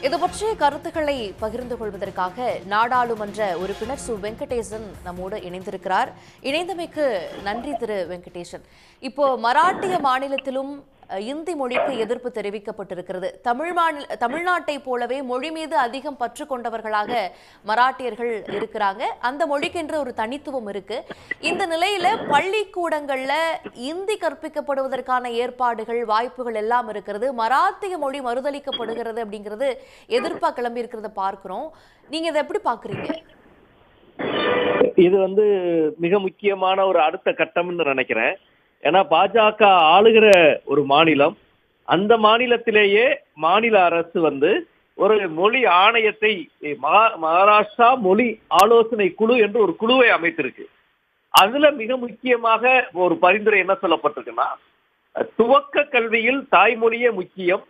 இது பற்றிய கருத்துக்களை பகிர்ந்து கொள்வதற்காக நாடாளுமன்ற உறுப்பினர் சு. வெங்கடேசன் நம்மோடு இணைந்திருக்கிறார். இணைந்தமைக்கு நன்றி திரு. வெங்கடேசன். இப்போ மராட்டிய மாநிலத்திலும் இந்தி மொழிக்கு எதிர்ப்பு தெரிவிக்கப்பட்டிருக்கிறது. தமிழ் மாநில தமிழ்நாட்டை போலவே மொழி மீது அதிகம் பற்று கொண்டவர்களாக மராட்டியர்கள் இருக்கிறாங்க. அந்த மொழிக்கென்று ஒரு தனித்துவம் இருக்கு. இந்த நிலையில பள்ளிக்கூடங்கள்ல இந்தி கற்பிக்கப்படுவதற்கான ஏற்பாடுகள் வாய்ப்புகள் எல்லாம் இருக்கிறது. மராத்திய மொழி மறுதளிக்கப்படுகிறது அப்படிங்கிறது எதிர்ப்பா கிளம்பி இருக்கிறத பார்க்கிறோம். நீங்க இதை எப்படி பாக்குறீங்க இது வந்து மிக முக்கியமான ஒரு அடுத்த கட்டம்னு நினைக்கிறேன். ஏன்னா பாஜக ஆளுகிற ஒரு மாநிலம் அந்த மாநிலத்திலேயே மாநில அரசு வந்து ஒரு மொழி ஆணையத்தை மகாராஷ்டிரா மொழி ஆலோசனை குழு என்று ஒரு குழுவை அமைத்திருக்கு. அதுல மிக முக்கியமாக ஒரு பரிந்துரை என்ன சொல்லப்பட்டிருக்குன்னா துவக்க கல்வியில் தாய்மொழியே முக்கியம்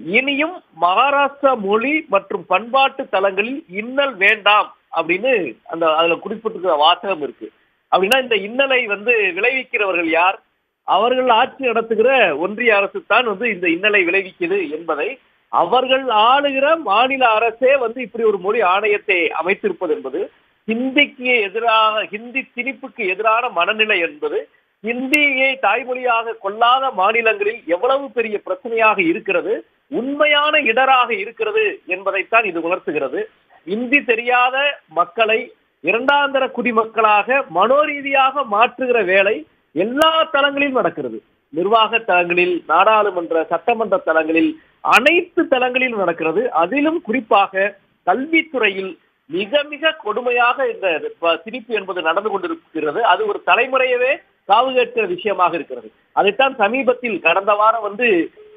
இனியும் மகாராஷ்டிரா மொழி மற்றும் பண்பாட்டு தலங்களில் இன்னல் வேண்டாம் அப்படின்னு அந்த அதுல குறிப்பிட்டிருக்கிற வாசகம் இருக்கு. அப்படின்னா இந்த இன்னலை வந்து விளைவிக்கிறவர்கள் யார்? அவர்கள் ஆட்சி நடத்துகிற ஒன்றிய அரசு தான் வந்து இந்த இன்னலை விளைவிக்குது என்பதை அவர்கள் ஆளுகிற மாநில அரசே வந்து இப்படி ஒரு மொழி ஆணையத்தை அமைத்திருப்பது என்பது ஹிந்திக்கு எதிராக ஹிந்தி திணிப்புக்கு எதிரான மனநிலை என்பது ஹிந்தியை தாய்மொழியாக கொள்ளாத மாநிலங்களில் எவ்வளவு பெரிய பிரச்சனையாக இருக்கிறது உண்மையான இடராக இருக்கிறது என்பதைத்தான் இது உணர்த்துகிறது. இந்தி தெரியாத மக்களை இரண்டாந்தர குடிமக்களாக மனோரீதியாக மாற்றுகிற வேலை எல்லா தளங்களிலும் நடக்கிறது. நிர்வாக தளங்களில் நாடாளுமன்ற சட்டமன்ற தளங்களில் அனைத்து தளங்களிலும் நடக்கிறது. அதிலும் குறிப்பாக கல்வித்துறையில் மிக மிக கொடுமையாக இந்த சிரிப்பு திணிப்பு என்பது நடந்து கொண்டிருக்கிறது. அது ஒரு தலைமுறையவே காவு கேட்கிற விஷயமாக இருக்கிறது. அதைத்தான் சமீபத்தில் கடந்த வாரம் வந்து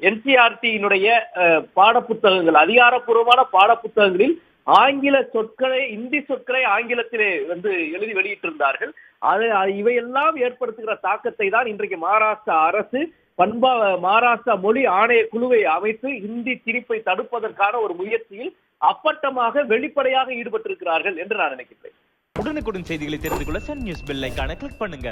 என்சிஆர்டியினுடைய பாடப்புத்தகங்கள் அதிகாரப்பூர்வமான பாடப்புத்தகங்களில் ஆங்கில சொற்களை இந்தி சொற்களை ஆங்கிலத்திலே வந்து எழுதி வெளியிட்டிருந்தார்கள். அது இவையெல்லாம் ஏற்படுத்துகிற தாக்கத்தை தான் இன்றைக்கு மகாராஷ்டிரா அரசு பண்பா மகாராஷ்டிரா மொழி ஆணைய குழுவை அமைத்து இந்தி திணிப்பை தடுப்பதற்கான ஒரு முயற்சியில் அப்பட்டமாக வெளிப்படையாக ஈடுபட்டிருக்கிறார்கள் என்று நான் நினைக்கிறேன் உடனுக்குடன் செய்திகளை தெரிந்து கொள்ள சன் நியூஸ் பெல் ஐகானை கிளிக் பண்ணுங்க.